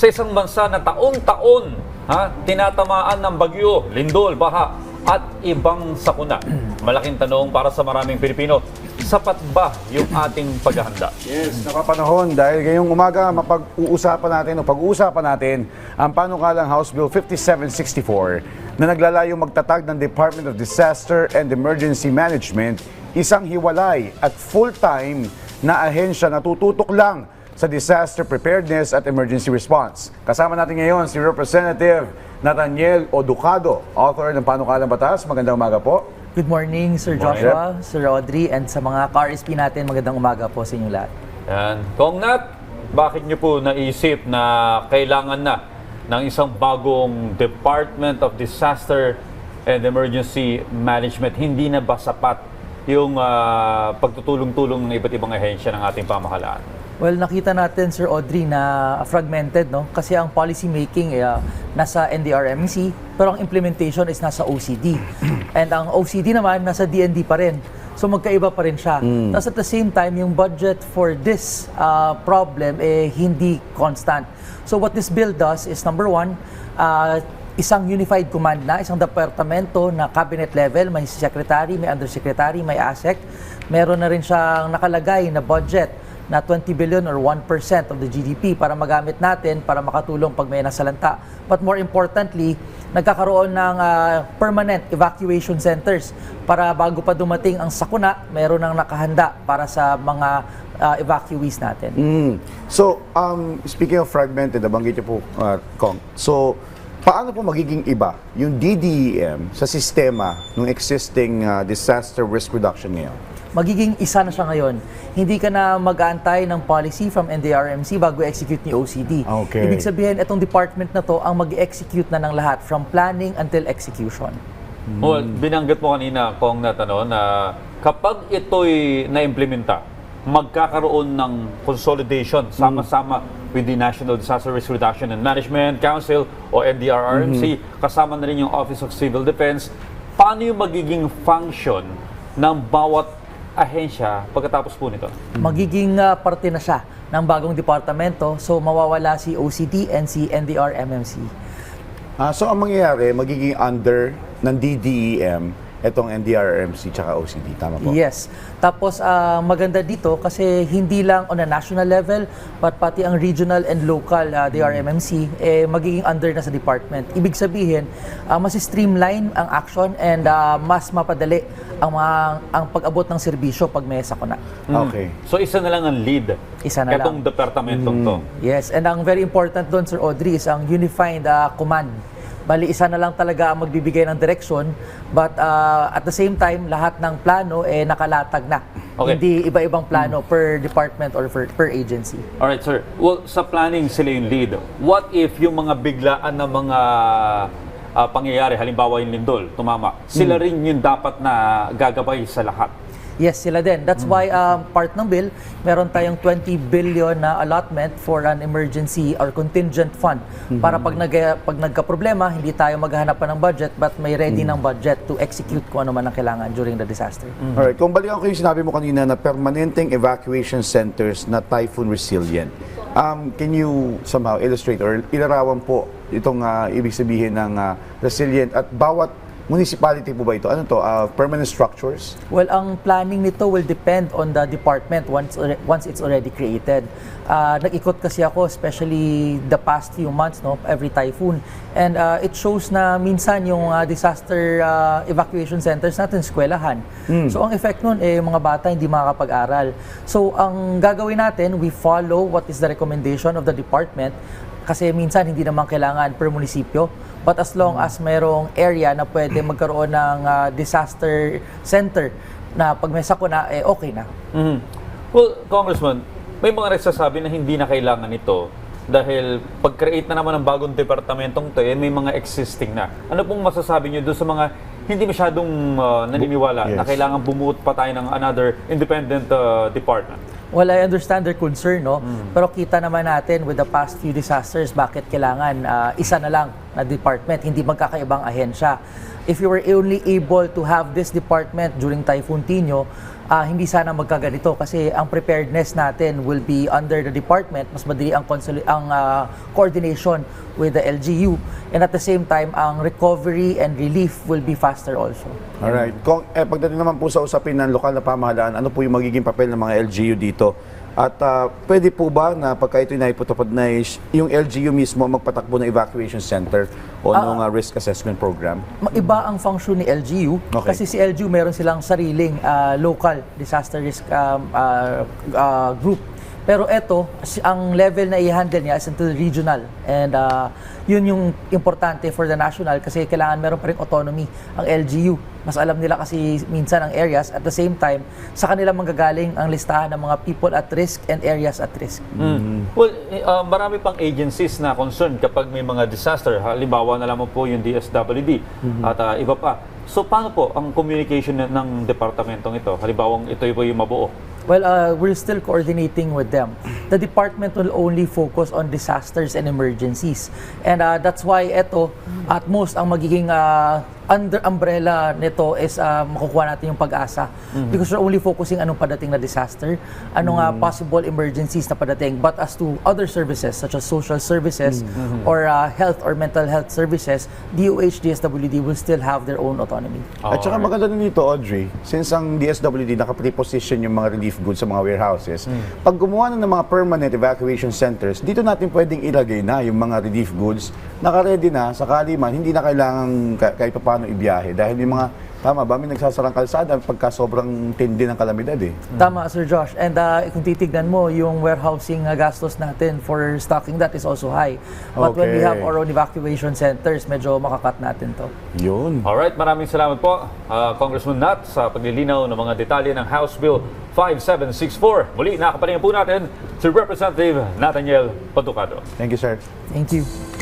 sa isang bansa na taon-taon ha, tinatamaan ng bagyo, lindol, baha at ibang sakuna. Malaking tanong para sa maraming Pilipino, sapat ba yung ating paghahanda? Yes, nakapanahon dahil ngayong umaga mapag-uusapan natin o pag-uusapan natin ang panukalang House Bill 5764 na naglalayong magtatag ng Department of Disaster and Emergency Management isang hiwalay at full-time na ahensya na tututok lang sa disaster preparedness at emergency response. Kasama natin ngayon si Representative Nathaniel Oducado, author ng Panukalang Batas. Magandang umaga po. Good morning, Sir Morning. Joshua, Sir Audrey, and sa mga ka-RSP natin, magandang umaga po sa inyong lahat. Yan. Kong Nat, bakit niyo po naisip na kailangan na ng isang bagong Department of Disaster and Emergency Management? Hindi na ba sapat yung ah, pagtutulong-tulong ng iba't ibang ahensya ng ating pamahalaan? Well, nakita natin, Sir Audrey, na fragmented, no? Kasi ang policy making ah, nasa NDRMC, pero ang implementation is nasa OCD. And ang OCD naman, nasa DND pa rin. So magkaiba pa rin siya. Tapos at the same time, yung budget for this ah, problem eh hindi constant. So what this bill does is number one, ah, isang unified command na, isang departamento na cabinet level, may secretary, may undersecretary, may ASEC. Meron na rin siyang nakalagay na budget na 20 billion or 1% of the GDP para magamit natin para makatulong pag may nasalanta. But more importantly, nagkakaroon ng ah, permanent evacuation centers para bago pa dumating ang sakuna, meron nang nakahanda para sa mga ah, evacuees natin. Mm. So, um, speaking of fragmented, nabanggit niyo po, uh, Kong. So, paano po magiging iba yung DDEM sa sistema ng existing uh, disaster risk reduction ngayon? Magiging isa na siya ngayon. Hindi ka na mag-aantay ng policy from NDRMC bago execute ni OCD. Okay. Ibig sabihin, itong department na to ang mag-execute na ng lahat from planning until execution. Well, binanggit mo kanina, Kong Nat, ano, na kapag ito'y na-implementa, magkakaroon ng consolidation sama-sama with the National Disaster Risk Reduction and Management Council o NDRRMC, kasama na rin yung Office of Civil Defense. Paano yung magiging function ng bawat ahensya pagkatapos po nito? Magiging ah, parte na siya ng bagong departamento. So, mawawala si OCD and si NDR-MMC. Ah, so, ang mangyayari, magiging under ng DDEM itong NDRMC tsaka OCD. Tama po? Yes. Tapos ah, maganda dito kasi hindi lang on a national level but pati ang regional and local ah, DRMMC eh magiging under na sa department. Ibig sabihin, ah, mas streamline ang action and ah, mas mapadali ang mga, ang pag-abot ng serbisyo pag may sakuna. Okay. So isa na lang ang lead. Isa na Itong lang. departamentong to. Yes, and ang very important doon Sir Audrey is ang unified ah, command. Bali isa na lang talaga ang magbibigay ng direksyon but ah, at the same time lahat ng plano eh nakalatag na. Okay. Hindi iba-ibang plano per department or per, per agency. Alright, sir. Well, sa planning sila yung lead. What if yung mga biglaan na mga ah, pangyayari, halimbawa yung lindol, tumama, sila rin yung dapat na gagabay sa lahat? Yes, sila din. That's why um, part ng bill, meron tayong 20 billion na allotment for an emergency or contingent fund. Para pag, nag, pag nagka-problema, hindi tayo maghahanap pa ng budget but may ready ng budget to execute kung ano man ang kailangan during the disaster. Alright, kung balikan ko yung sinabi mo kanina na permanenteng evacuation centers na typhoon resilient. Um, can you somehow illustrate or ilarawan po itong ah, ibig sabihin ng ah, resilient at bawat municipality po ba ito? Ano to? Ah, permanent structures? Well, ang planning nito will depend on the department once once it's already created. Ah, nag-ikot kasi ako, especially the past few months, no, every typhoon. And ah, it shows na minsan yung ah, disaster ah, evacuation centers natin, eskwelahan. So ang effect nun, eh, mga bata hindi makakapag-aral. So ang gagawin natin, we follow what is the recommendation of the department kasi minsan hindi naman kailangan per munisipyo. But as long as mayroong area na pwede magkaroon ng ah, disaster center na pag may sakuna, eh okay na. Mhm. Well, Congressman, may mga nagsasabi na hindi na kailangan ito dahil pag-create na naman ng bagong departamentong to, eh, may mga existing na. Ano pong masasabi niyo doon sa mga hindi masyadong ah, naniniwala na yes. kailangan bumuot pa tayo ng another independent ah, department? Well, I understand their concern, no? Pero kita naman natin with the past few disasters, bakit kailangan ah, isa na lang na department, hindi magkakaibang ahensya. If you were only able to have this department during Typhoon Tino, ah, hindi sana magkaganito kasi ang preparedness natin will be under the department. Mas madali ang, ang ah, coordination with the LGU. And at the same time, ang recovery and relief will be faster also. Alright. Kung, eh, pagdating naman po sa usapin ng lokal na pamahalaan, ano po yung magiging papel ng mga LGU dito? At ah, pwede po ba na pagka ito na iputupad na is- yung LGU mismo magpatakbo ng evacuation center o ng ah, risk assessment program? Ma- Iba ang function ni LGU Okay. kasi si LGU meron silang sariling ah, local disaster risk um, ah, ah, group. Pero ito, si- ang level na i-handle niya is into regional. And ah, yun yung importante for the national kasi kailangan meron pa rin autonomy ang LGU. Mas alam nila kasi minsan ang areas. At the same time, sa kanila manggagaling ang listahan ng mga people at risk and areas at risk. Well, eh, uh, marami pang agencies na concerned kapag may mga disaster. Halimbawa na lamang po yung DSWD at uh, iba pa. So paano po ang communication ng- ng departamentong ito? Halimbawa, ito po yung mabuo. Well, uh, we're still coordinating with them. The department will only focus on disasters and emergencies. And uh, that's why ito, at most, ang magiging uh, under umbrella nito is uh, makukuha natin yung pag-asa. Because we're only focusing anong padating na disaster, anong uh, possible emergencies na padating. But as to other services, such as social services or uh, health or mental health services, DOH, DSWD will still have their own autonomy. At saka maganda din dito, Audrey, since ang DSWD naka-preposition yung mga relief goods sa mga warehouses, pag gumawa na ng mga permanent evacuation centers, dito natin pwedeng ilagay na yung mga relief goods, naka-ready na, sakali man, hindi na kailangan ka- kahit pa paano ibiyahe. Dahil may mga, tama ba, may nagsasarang kalsada pagka sobrang tindi ng kalamidad eh. Tama, Sir Josh. And uh, kung titignan mo, yung warehousing uh, gastos natin for stocking that is also high. But when we Okay. have our own evacuation centers, medyo makakat natin to. Yun. Alright, maraming salamat po, uh, Congressman Nat, sa paglilinaw ng mga detalye ng House Bill 5764. Muli, nakapalingan po natin si Representative Nathaniel Paducado. Thank you, sir. Thank you.